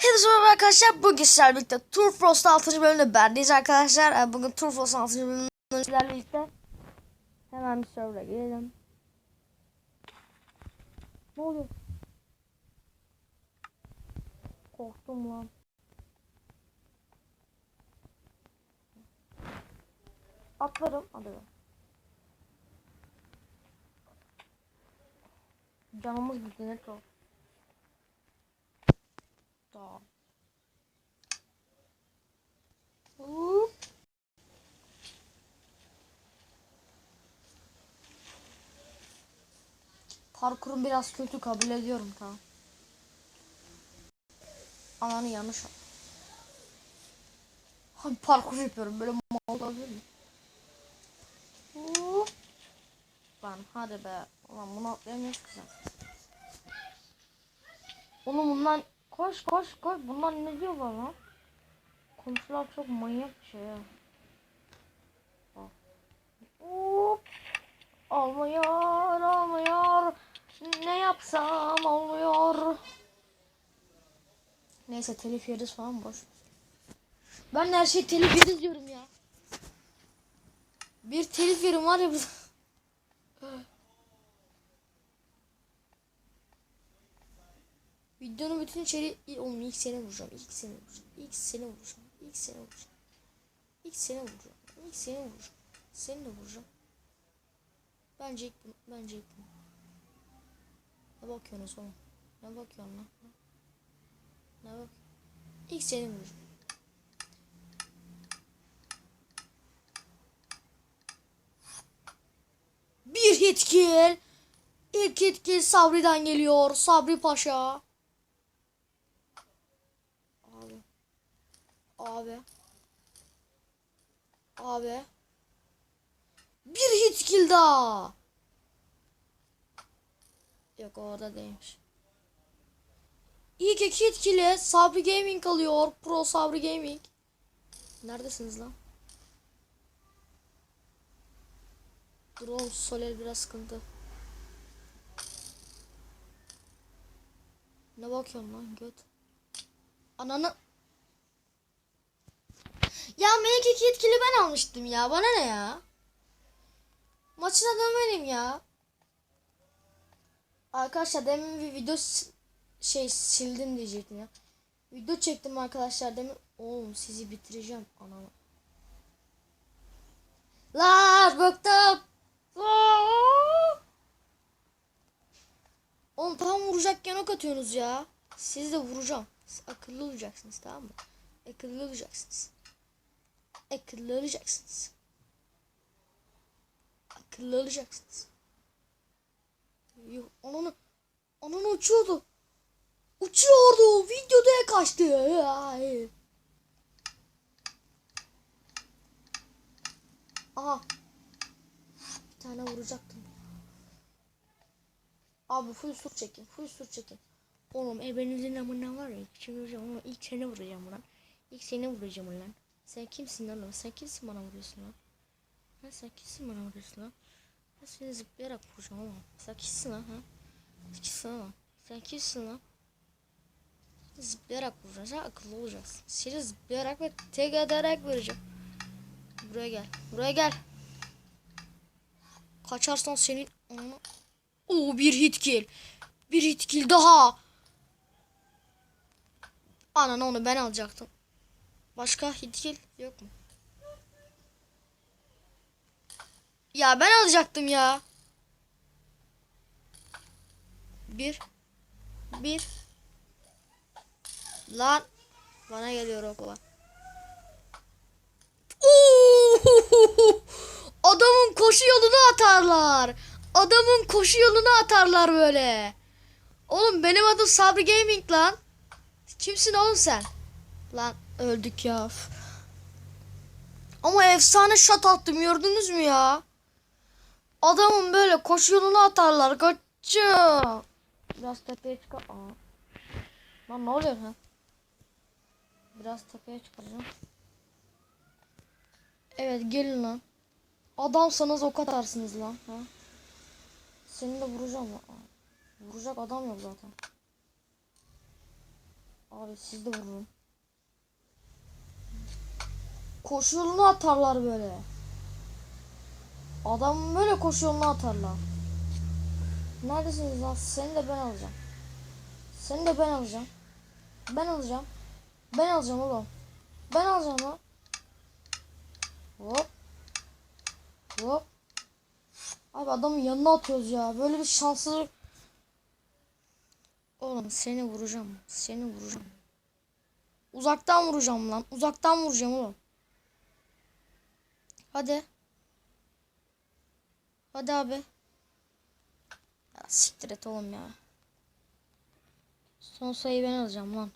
Hepinize merhaba arkadaşlar. Bugün sizlerle birlikte Tour Frost 6. bölümde bendeyiz arkadaşlar. Ee, Bugün Tour Frost 6. bölümünde sizlerle birlikte hemen bir server'a girelim. Ne oluyor? Korktum lan. Atlarım. Be. Canımız gitti ne çok. Hop. Parkurum biraz kötü kabul ediyorum tamam. Ananı yanlış. Hani parkur yapıyorum böyle mal olabilir mi? Hop. Hadi be. Ulan bunu atlayamıyoruz ki. Oğlum bundan koş koş koş. Bundan ne diyor bana? Komşular çok manyak bir şey ya. Hop. Olmuyor, olmuyor. Ne yapsam olmuyor. Neyse telif yeriz falan boş. Ben her şeyi telif yeriz diyorum ya. Bir telif yerim var ya burada. Videonun bütün içeriği oğlum ilk seni vuracağım. ilk seni vuracağım. ilk seni vuracağım. ilk seni vuracağım. İlk seni vuracağım. İlk seni vuracağım. Seni de vuracağım. Bence ilk bunu. Bence ilk bunu. Ne bakıyorsunuz oğlum? Ne bakıyorsun lan? Ne bak? İlk seni vuracağım. Bir hit kill. İlk hit kill Sabri'den geliyor. Sabri Paşa. Abi. Abi. Abi. Bir hit kill daha. Yok orada değilmiş. İlk iki hit kill'e Sabri Gaming alıyor. Pro Sabri Gaming. Neredesiniz lan? Oğlum Soler biraz sıkıntı. Ne bakıyorsun lan göt? Ananı... Ya melek iki yetkili ben almıştım ya. Bana ne ya? Maçın adamı benim ya. Arkadaşlar demin bir video şey sildim diyecektim ya. Video çektim arkadaşlar demin. Oğlum sizi bitireceğim ananı. La bıktım. Oğlum tam vuracakken ok atıyorsunuz ya. Siz de vuracağım. Siz akıllı olacaksınız tamam mı? Akıllı olacaksınız. Akıllı olacaksınız. Akıllı olacaksınız. Yuh, Ananı, ananı uçuyordu. Uçuyordu. Videoda kaçtı. Ay. Aha. Bir tane vuracaktım. Abi full sur çekin. Full sur çekin. Oğlum ebenizin amına var ya. Şimdi ama ilk seni vuracağım ulan. İlk seni vuracağım ulan. Sen kimsin lan? Sen kimsin bana vuruyorsun lan? Ha, sen kimsin bana vuruyorsun lan? Ben seni zıplayarak vuracağım ama. Sen kimsin lan ha? Sen kimsin lan? Sen kimsin lan? Zıplayarak vuracağım. Sen akıllı olacaksın. Seni zıplayarak ve tek ederek vuracağım. Buraya gel. Buraya gel. Kaçarsan senin onu... Oo bir hit kill. Bir hit kill daha. Anan onu ben alacaktım. Başka hit kill yok mu? Ya ben alacaktım ya. Bir. Bir. Lan. Bana geliyor o kova. Oo! Adamın koşu yolunu atarlar. Adamın koşu yolunu atarlar böyle. Oğlum benim adım Sabri Gaming lan. Kimsin oğlum sen? Lan öldük ya. Ama efsane shot attım gördünüz mü ya? Adamın böyle koşu yolunu atarlar. Kaçıyor. Biraz tepeye çıkar. Aa. Lan ne oluyor ha? Biraz tepeye çıkaracağım. Evet gelin lan. Adamsanız ok atarsınız lan. Ha? Seni de vuracağım lan. Vuracak adam yok zaten. Abi siz de vurun. Koşu yolunu atarlar böyle. Adam böyle koşu yolunu atarlar. Neredesiniz lan? Seni de ben alacağım. Seni de ben alacağım. Ben alacağım. Ben alacağım oğlum. Ben alacağım lan. Hop. Hop. Abi adamın yanına atıyoruz ya. Böyle bir şanssızlık. Oğlum seni vuracağım. Seni vuracağım. Uzaktan vuracağım lan. Uzaktan vuracağım oğlum. Hadi. Hadi abi. Ya siktir et oğlum ya. Son sayıyı ben alacağım lan.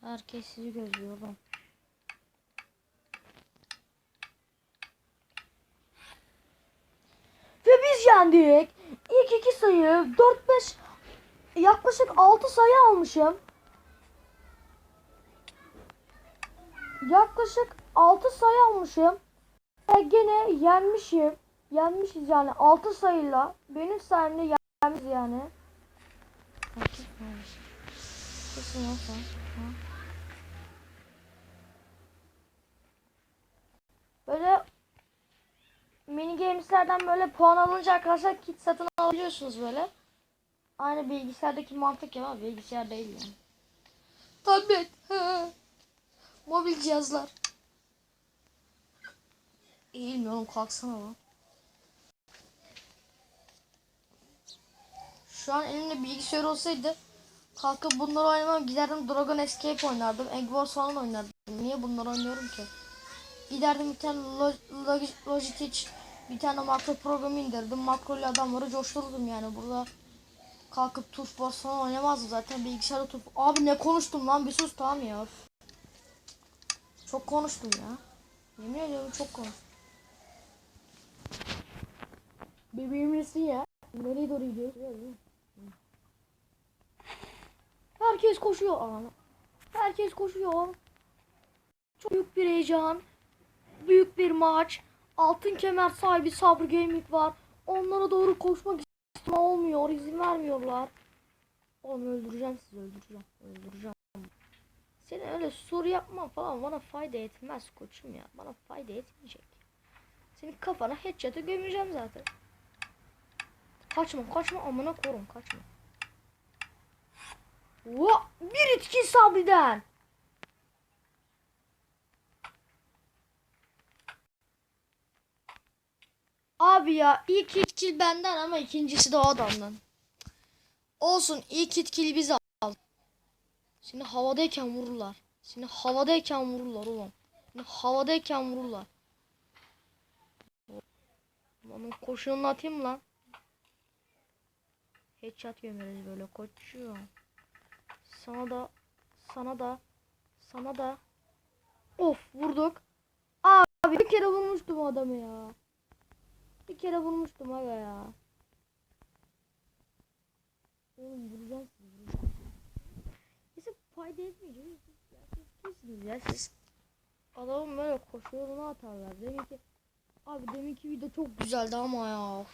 Herkes sizi gözlüyor oğlum. Ve biz yendik. İlk iki sayı 4-5 yaklaşık 6 sayı almışım. Yaklaşık 6 sayı almışım. Ve gene yenmişim. Yenmişiz yani 6 sayıyla. Benim sayemde yenmişiz yani. Böyle mini gameslerden böyle puan alınca arkadaşlar kit satın alabiliyorsunuz böyle. Aynı bilgisayardaki mantık ya ama bilgisayar değil yani. Tablet. Mobil cihazlar. Eğilmiyor oğlum kalksana lan. Şu an elimde bilgisayar olsaydı kalkıp bunları oynamam giderdim Dragon Escape oynardım. Egg Wars falan oynardım. Niye bunları oynuyorum ki? Giderdim bir tane Lo- Log- Logitech bir tane makro programı indirdim. Makro ile adamları coştururdum yani burada. Kalkıp Turf Wars falan oynamazdım zaten bilgisayarda Turf. Abi ne konuştum lan bir sus tamam ya. Çok konuştum ya. Yemin ediyorum çok konuştum. Misin ya? Nereye doğru gidiyoruz? Herkes koşuyor. Aa, Herkes koşuyor. Çok büyük bir heyecan. Büyük bir maç. Altın kemer sahibi Sabır Gaming var. Onlara doğru koşmak istiyorum. Olmuyor. izin vermiyorlar. Oğlum öldüreceğim sizi öldüreceğim. Öldüreceğim. Seni öyle soru yapma falan bana fayda etmez koçum ya. Bana fayda etmeyecek. Senin kafana headshot'ı gömeceğim zaten. Kaçma kaçma amına korum kaçma. Va bir itki sabriden. Abi ya ilk hit kill benden ama ikincisi de o adamdan. Olsun ilk hit kill'i biz aldık. Seni havadayken vururlar. Seni havadayken vururlar oğlum. Seni havadayken vururlar. Onun koşuğunu atayım lan. Headshot gömeriz böyle koçuyor. Sana da sana da sana da Of vurduk. Abi bir kere vurmuştum adamı ya. Bir kere vurmuştum aga ya. Oğlum vuracağım sizi. Neyse fayda etmeyeceğim. Ya siz ya siz? Adamın böyle koşu yoluna atarlar. Demek ki Abi deminki video çok güzeldi ama ya.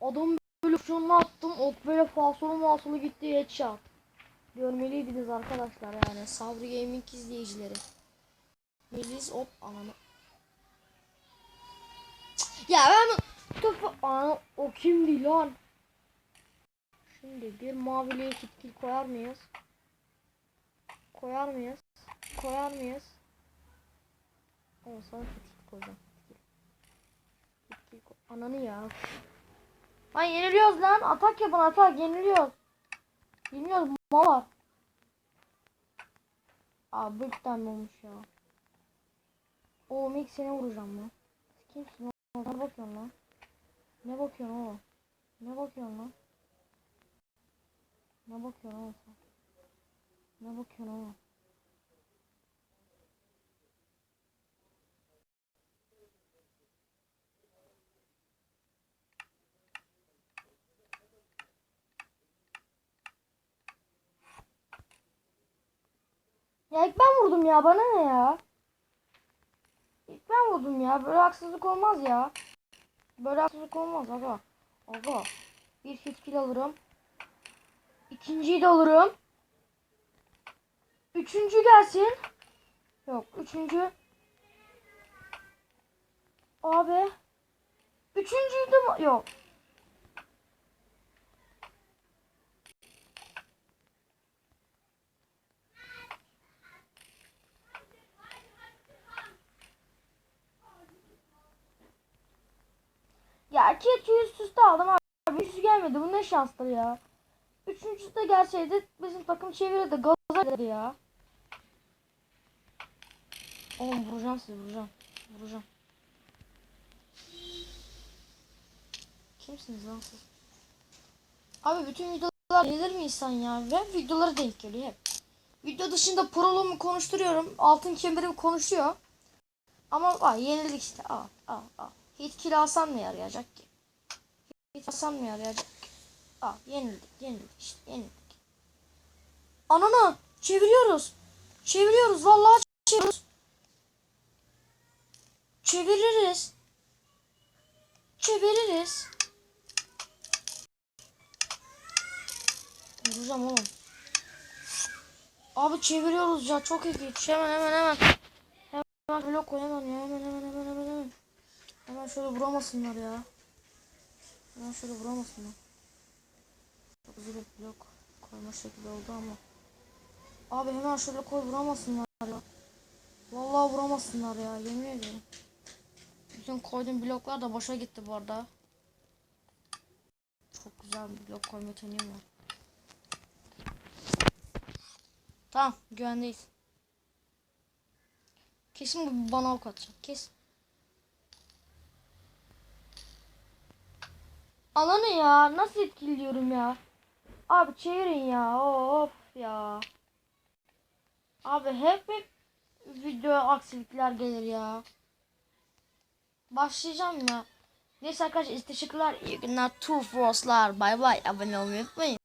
Adam böyle şunu attım. Ok böyle falsolu masolu gitti headshot. Görmeliydiniz arkadaşlar yani. Sabri Gaming izleyicileri. Melis hop ananı. Ya ben topu ananı o kimdi lan? Şimdi bir maviliğe kitkil koyar mıyız? Koyar mıyız? Koyar mıyız? Ama sana kitkil koyacağım. Kitkil koy. Ananı ya. Lan yeniliyoruz lan. Atak yapın atak yeniliyoruz. Bilmiyoruz mal var. Abi bir tane olmuş ya. Oğlum ilk seni vuracağım lan. Kimsin oğlum? Ne bakıyorsun lan? Ne bakıyorsun oğlum? Ne bakıyorsun lan? Ne bakıyorsun oğlum? Ne bakıyorsun oğlum? Ya ilk ben vurdum ya bana ne ya? İlk ben vurdum ya böyle haksızlık olmaz ya. Böyle haksızlık olmaz aga. Aga. Bir hit kill alırım. İkinciyi de alırım. Üçüncü gelsin. Yok üçüncü. Abi. Üçüncüyü de? Yok. Ya iki iki üst üste aldım abi. Üçüncü gelmedi. Bu ne şanstır ya. Üçüncüsü de gelseydi bizim takım çevirirdi. Gaza gelirdi ya. Oğlum vuracağım sizi vuracağım. Vuracağım. Kimsiniz lan siz? Abi bütün videolar gelir mi insan ya? Ve videolara denk geliyor hep. Video dışında prologumu konuşturuyorum. Altın kemerimi konuşuyor. Ama vay yenildik işte. Al al al. Hit kill alsam mı yarayacak ki? Hit alsam mı yarayacak ki? Al yenildik yenildik işte yenildik. Ananı çeviriyoruz. Çeviriyoruz vallahi çeviriyoruz. Çeviririz. Çeviririz. Vuracağım oğlum. Abi çeviriyoruz ya çok ilginç. Hemen hemen hemen. Hemen blok koy hemen. Hemen hemen hemen hemen hemen. Hemen şöyle vuramasınlar ya. Hemen şöyle vuramasınlar. Çok güzel blok koyma şekli oldu ama. Abi hemen şöyle koy vuramasınlar ya. Vallahi vuramasınlar ya yemin ediyorum. Bütün koyduğum bloklar da boşa gitti bu arada. Çok güzel bir blok koyma yeteneğim var. Tamam güvendeyiz. Kesin bu bana ok atacak. Kes. Alanı ya nasıl etkiliyorum ya? Abi çevirin ya. Of ya. Abi hep hep video aksilikler gelir ya. Başlayacağım ya. Neyse arkadaşlar teşekkürler. İyi günler. Two Frost'lar. Bay bay. Abone olmayı unutmayın.